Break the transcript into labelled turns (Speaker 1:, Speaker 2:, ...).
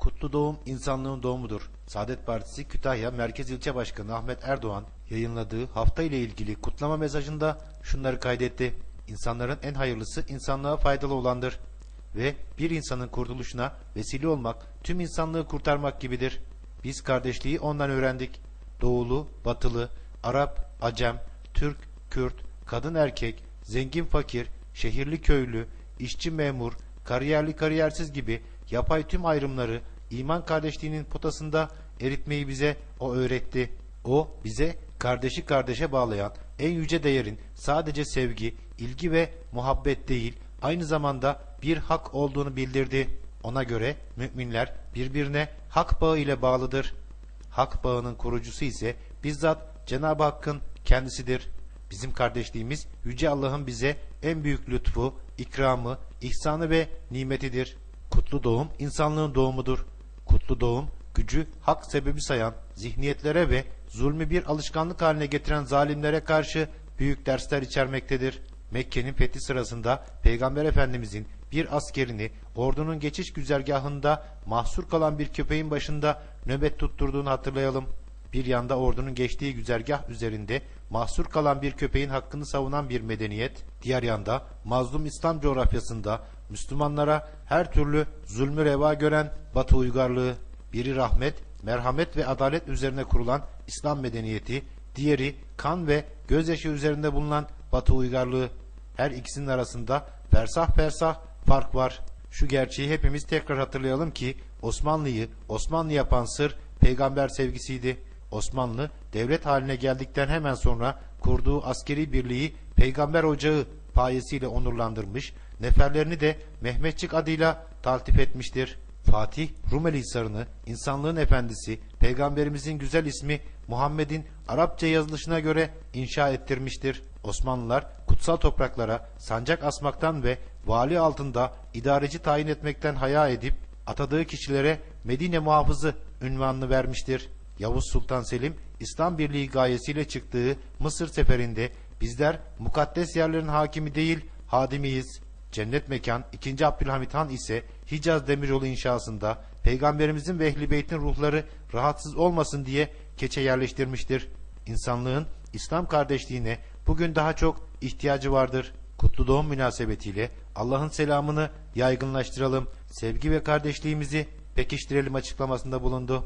Speaker 1: Kutlu doğum insanlığın doğumudur. Saadet Partisi Kütahya Merkez İlçe Başkanı Ahmet Erdoğan yayınladığı hafta ile ilgili kutlama mesajında şunları kaydetti. İnsanların en hayırlısı insanlığa faydalı olandır. Ve bir insanın kurtuluşuna vesile olmak tüm insanlığı kurtarmak gibidir. Biz kardeşliği ondan öğrendik. Doğulu, batılı, Arap, Acem, Türk, Kürt, kadın erkek, zengin fakir, şehirli köylü, işçi memur, kariyerli kariyersiz gibi yapay tüm ayrımları iman kardeşliğinin potasında eritmeyi bize o öğretti. O bize kardeşi kardeşe bağlayan en yüce değerin sadece sevgi, ilgi ve muhabbet değil, aynı zamanda bir hak olduğunu bildirdi. Ona göre müminler birbirine hak bağı ile bağlıdır. Hak bağının kurucusu ise bizzat Cenab-ı Hakk'ın kendisidir. Bizim kardeşliğimiz Yüce Allah'ın bize en büyük lütfu, ikramı, ihsanı ve nimetidir. Kutlu doğum insanlığın doğumudur. Kutlu doğum gücü hak sebebi sayan zihniyetlere ve zulmü bir alışkanlık haline getiren zalimlere karşı büyük dersler içermektedir. Mekke'nin fethi sırasında Peygamber Efendimizin bir askerini ordunun geçiş güzergahında mahsur kalan bir köpeğin başında nöbet tutturduğunu hatırlayalım. Bir yanda ordunun geçtiği güzergah üzerinde mahsur kalan bir köpeğin hakkını savunan bir medeniyet, diğer yanda mazlum İslam coğrafyasında Müslümanlara her türlü zulmü reva gören Batı uygarlığı, biri rahmet, merhamet ve adalet üzerine kurulan İslam medeniyeti, diğeri kan ve gözyaşı üzerinde bulunan Batı uygarlığı. Her ikisinin arasında fersah fersah fark var. Şu gerçeği hepimiz tekrar hatırlayalım ki Osmanlı'yı Osmanlı yapan sır peygamber sevgisiydi. Osmanlı devlet haline geldikten hemen sonra kurduğu askeri birliği peygamber ocağı payesiyle onurlandırmış, neferlerini de Mehmetçik adıyla taltif etmiştir. Fatih Rumeli Hisarı'nı insanlığın efendisi peygamberimizin güzel ismi Muhammed'in Arapça yazılışına göre inşa ettirmiştir. Osmanlılar kutsal topraklara sancak asmaktan ve vali altında idareci tayin etmekten haya edip atadığı kişilere Medine muhafızı ünvanını vermiştir. Yavuz Sultan Selim İslam Birliği gayesiyle çıktığı Mısır seferinde bizler mukaddes yerlerin hakimi değil hadimiyiz. Cennet mekan 2. Abdülhamit Han ise Hicaz demiryolu inşasında peygamberimizin ve ehli beytin ruhları rahatsız olmasın diye keçe yerleştirmiştir. İnsanlığın İslam kardeşliğine bugün daha çok ihtiyacı vardır. Kutlu doğum münasebetiyle Allah'ın selamını yaygınlaştıralım, sevgi ve kardeşliğimizi pekiştirelim açıklamasında bulundu.